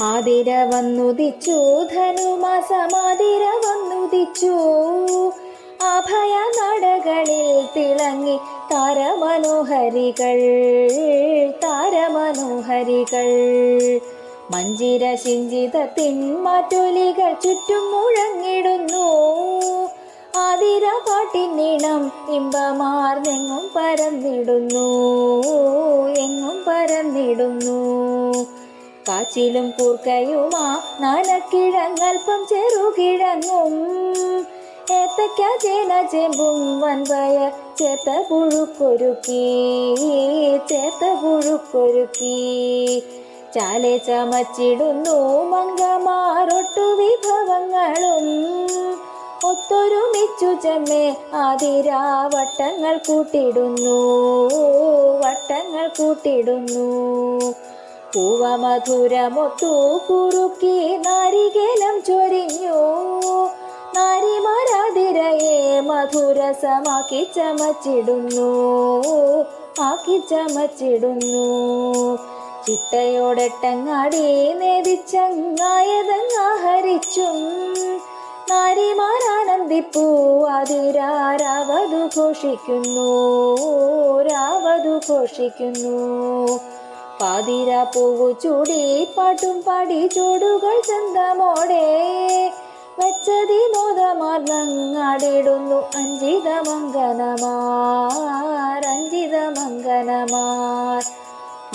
ആതിര വന്നുദിച്ചു ധനുമാസമാതിര വന്നുദിച്ചു. അഭയ നടകളിൽ തിളങ്ങി താരമനോഹരികൾ താരമനോഹരികൾ. മഞ്ചിര ശിഞ്ചിത തിന്മാറ്റൊലികൾ ചുറ്റും മുഴങ്ങിടുന്നു. ആതിര പാട്ടിനീണം ഇമ്പമാർന്നെങ്ങും പരന്നിടുന്നു എങ്ങും പരന്നിടുന്നു. കാച്ചിലും കൂർക്കയുമാ നനക്കിഴങ്ങൽപ്പം ചെറുകിഴങ്ങും. ഏത്തക്ക ചേന ചേമ്പും വൻപയ ചേത്ത പുഴുക്കൊരുക്കി ചേത്ത പുഴുക്കൊരുക്കി. ചാലെ ചമച്ചിടുന്നു മംഗമാറൊട്ടു വിഭവങ്ങളും. ഒത്തൊരുമിച്ചു ചെമ്മേ ആതിരാ വട്ടങ്ങൾ കൂട്ടിടുന്നു വട്ടങ്ങൾ കൂട്ടിടുന്നു. പൂവമധുരമൊത്തു കുറുക്കി നാരികേലം ചൊരിഞ്ഞു. നാരിമാരാതിരയെ മധുരസമാക്കി ചമച്ചിടുന്നു. ആക്കി ചമച്ചിടുന്നു. ചിട്ടയോടെട്ടങ്ങാടി നേതിച്ചങ്ങായതങ്ങാഹരിച്ചും. നാരിമാരാനന്ദിപ്പൂ അതിരാരാവതു ഘോഷിക്കുന്നു. രാവതു ഘോഷിക്കുന്നു. പാതിര പൂവു ചൂടി പാട്ടും പാടി ചൂടുകൾ ചന്തമോടെ. വെച്ചതി മോദമാർന്നങ്ങാടിടുന്നു അഞ്ചിത മംഗനമാർ അഞ്ചിത മംഗനമാർ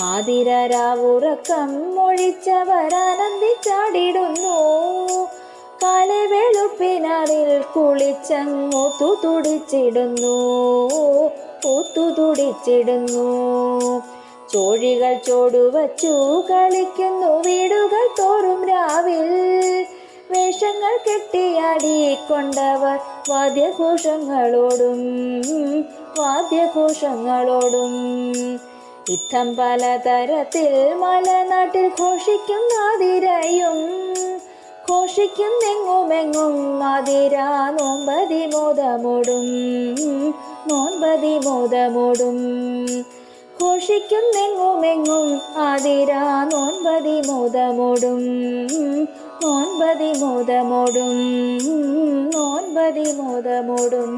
ആതിര രാവുറക്കം മൊഴിച്ചവരാനന്ദിച്ചാടിടുന്നു കാലെ വെളുപ്പിനാറിൽ കുളിച്ചങ്ങു തുടിച്ചിടുന്നു തുടിച്ചിടുന്നു ചോഴികൾ ചോടുവച്ചു കളിക്കുന്നു. വീടുകൾ തോറും രാവിൽ വേഷങ്ങൾ കെട്ടിയാടിക്കൊണ്ടവർ വാദ്യഘോഷങ്ങളോടും വാദ്യഘോഷങ്ങളോടും. ഇത്തം പലതരത്തിൽ മലനാട്ടിൽ ഘോഷിക്കും ആതിരയും. ഘോഷിക്കുന്നെങ്ങുമെങ്ങും ആതിര നോമ്പതി മോദമോടും നോമ്പതി മോദമോടും. ഘോഷിക്കുന്നെങ്ങുമെങ്ങും ആതിരാ നോൻപതി മോദമോടും നോൻപതി മോദമോടും നോൻപതി മോദമോടും.